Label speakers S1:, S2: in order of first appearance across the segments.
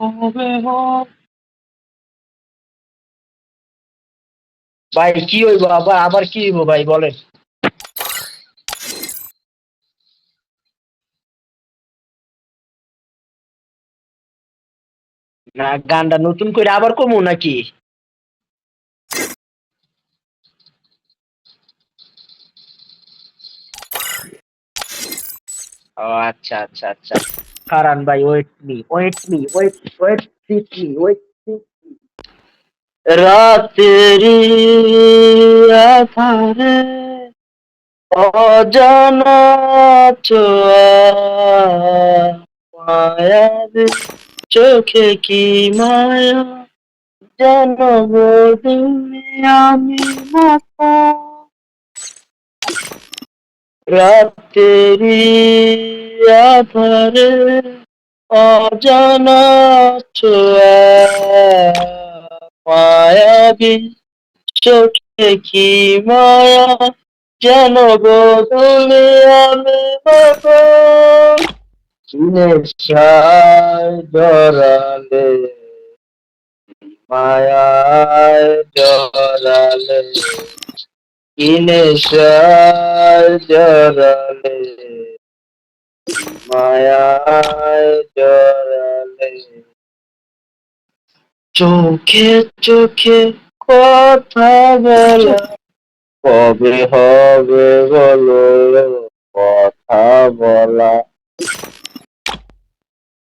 S1: হবে ভাই, কি হইব? আবার আবার কি হইব ভাই, বলেন। না, গানটা নতুন করে আবার কমু নাকি? ও আচ্ছা আচ্ছা আচ্ছা। কারণ ভাই wait me wait me wait wait sit me wait রাতেরি আধারে অজানা ছোঁয়া চোখে কি মায়া? যেন আমি মাথা রাতেরি আধারে অজানা মায়াবী চোখে কি মায়া যেন বদলে আমি বাবা নেশায় জড়ালে, মায়ায় জড়ালে। কি নেশায় জড়ালে মায়ায় জড়ালে চোখে চোখে কথা বলা, কবে হবে বলো, কথা বলা।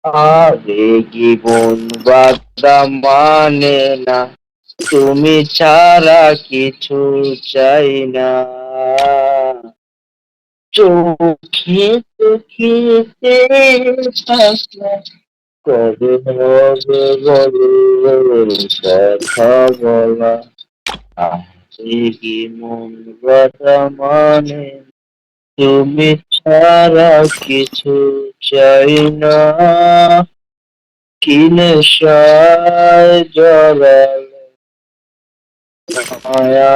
S1: আবেগি মন বাদা মানে না তুমি ছাড়া কিছু চাই না। চোখে চোখে কবে হবে কথা বলা। আবেগি মন মানে? তুমি ছাড়া কিছু চাই না। কিনে নেশায় জড়ালে মায়া